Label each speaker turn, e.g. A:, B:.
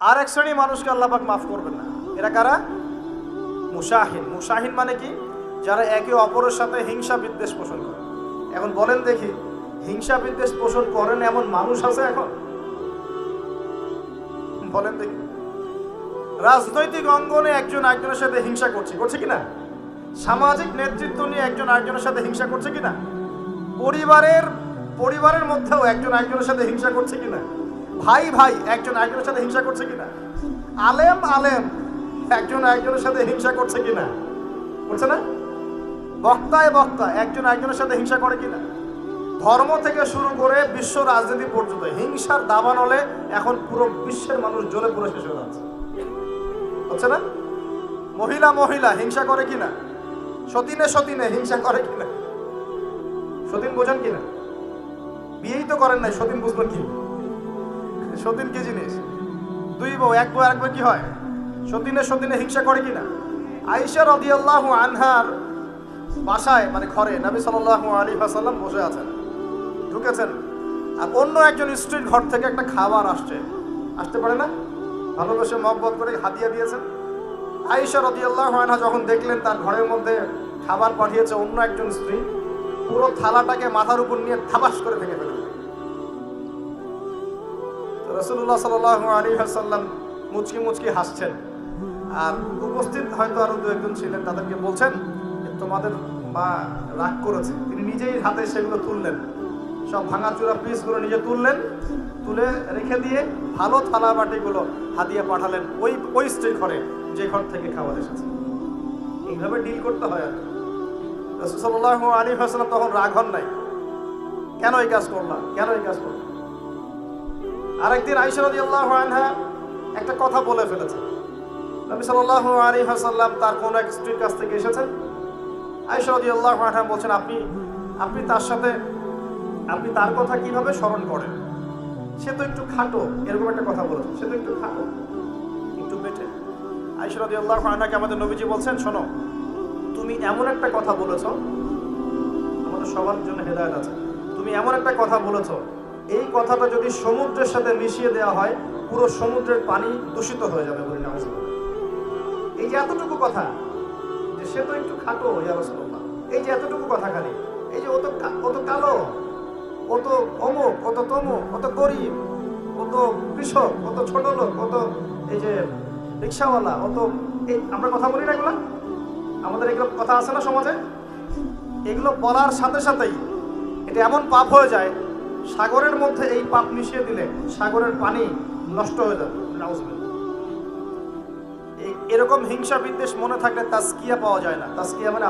A: আর এক শ্রেণি মানুষকে আল্লাপাক মাফ করবেন না। এরা কারা? মুশাহিন মুশাহিন মানে কি? যারা একে অপরের সাথে হিংসা বিদ্বেষ পোষণ করে। এখন বলেন দেখি, হিংসা বিদ্বেষ পোষণ করেন এমন মানুষ আছে এখন? বলেন দেখি। রাজনৈতিক অঙ্গনে একজন একজনের সাথে হিংসা করছে। করছে কিনা সামাজিক নেতৃত্ব নিয়ে একজন আরেকজনের সাথে হিংসা করছে কিনা পরিবারের পরিবারের মধ্যেও একজন একজনের সাথে হিংসা করছে কিনা ভাই ভাই, একজন একজনের সাথে হিংসা করছে কিনা? আলেম আলেম, একজন একজনের সাথে হিংসা করছে কিনা? করছে না? বক্তায় বক্তা একজন একজনের সাথে হিংসা করে কিনা? ধর্ম থেকে শুরু করে বিশ্ব রাজনীতি পর্যন্ত হিংসার দাবানলে এখন পুরো বিশ্বের মানুষ জ্বলে পুরো শেষ হয়ে যাচ্ছে। হচ্ছে না? মহিলা মহিলা, হিংসা করে কিনা? সতীনে সতীনে হিংসা করে কিনা? সতীন বোঝেন কিনা? বিয়েই তো করেন নাই, সতীন বুঝবেন কি সতীন কি জিনিস? দুই বউ, এক বউ একবার কি হয়? সতীনে সতীনে হিংসা করে কিনা? আইসা রদিয়াল্লাহু আনহার বাসায় মানে ঘরে নবী সাল্লাল্লাহু আলাইহি ওয়াসাল্লাম বসে আছেন, ঢুকেছেন, আর অন্য একজন স্ত্রীর ঘর থেকে একটা খাবার আসছে। আসতে পারে না? ভালোবেসে মহব্বত করে হাদিয়া দিয়েছেন। আয়েশা রাদিয়াল্লাহু আনহা যখন দেখলেন তার ঘরের মধ্যে খাবার পাঠিয়েছে অন্য একজন স্ত্রী, পুরো থালাটাকে মাথার উপর নিয়ে থাবাস করে ভেঙে ফেললেন রসুল্লাহ সাল্লাহ আলী হাসাল্লাম মুচকি মুচকি হাসছেন। আর উপস্থিত হয়তো আরও দু একজন ছিলেন, তাদেরকে বলছেন তোমাদের মা রাগ করেছে। তিনি নিজেই হাতে সেগুলো তুললেন। সব ভাঙাচুরা পিসগুলো নিজে তুললেন, তুলে রেখে দিয়ে ভালো থালা বাটিগুলো হাদিয়া পাঠালেন ওই ওই স্ত্রীর ঘরে, যে ঘর থেকে খাবার এসেছে। এইভাবে ডিল করতে হয় আর রসুল্লাহ আলী হাসলাম তখন রাগ হন নাই। কেন এই কাজ করলাম কেন এই কাজ করলাম আরেকদিন আইসরাদি আল্লাহ আনহা একটা কথা বলে ফেলেছে। নবী সাল্লাহ আলী হাসাল্লাম তার কোন এক স্ত্রীর কাছ থেকে এসেছেন? আইসরাদি আল্লাহ আনহা বলছেন, আপনি আপনি তার সাথে, আপনি তার কথা কীভাবে স্মরণ করেন? সে তো একটু খাটো, এরকম একটা কথা বলেছে। সে তো একটু খাটো, একটু বেটে। আইসরাদি আল্লাহ আনহাকে আমাদের নবীজি বলছেন, শোনো, তুমি এমন একটা কথা বলেছ, আমাদের সবার জন্য হেদায়ত আছে। তুমি এমন একটা কথা বলেছ এই কথাটা যদি সমুদ্রের সাথে মিশিয়ে দেওয়া হয়, পুরো সমুদ্রের পানি দূষিত হয়ে যাবে বলে নামাজ এই যে এতটুকু কথা, যে সে তো একটু খাটো ইয়ারসল্লাহ এই যে এতটুকু কথা খালি, এই যে অত কত কালো কত অমুক কত তমুক কত গরিব কত কৃষক কত ছোট লোক কত এই যে রিক্সাওয়ালা অত এই, আমরা কথা বলি না এগুলা? আমাদের এগুলো কথা আছে না সমাজে? এগুলো বলার সাথে সাথেই এটা এমন পাপ হয়ে যায় সাগরের মধ্যে এই পাপ মিশিয়ে দিলে সাগরের পানি নষ্ট হয়ে যাবে। এরকম হিংসা বিদ্বেষ মনে থাকলে তাস্কিয়া পাওয়া যায় না। তাস্কিয়া মানে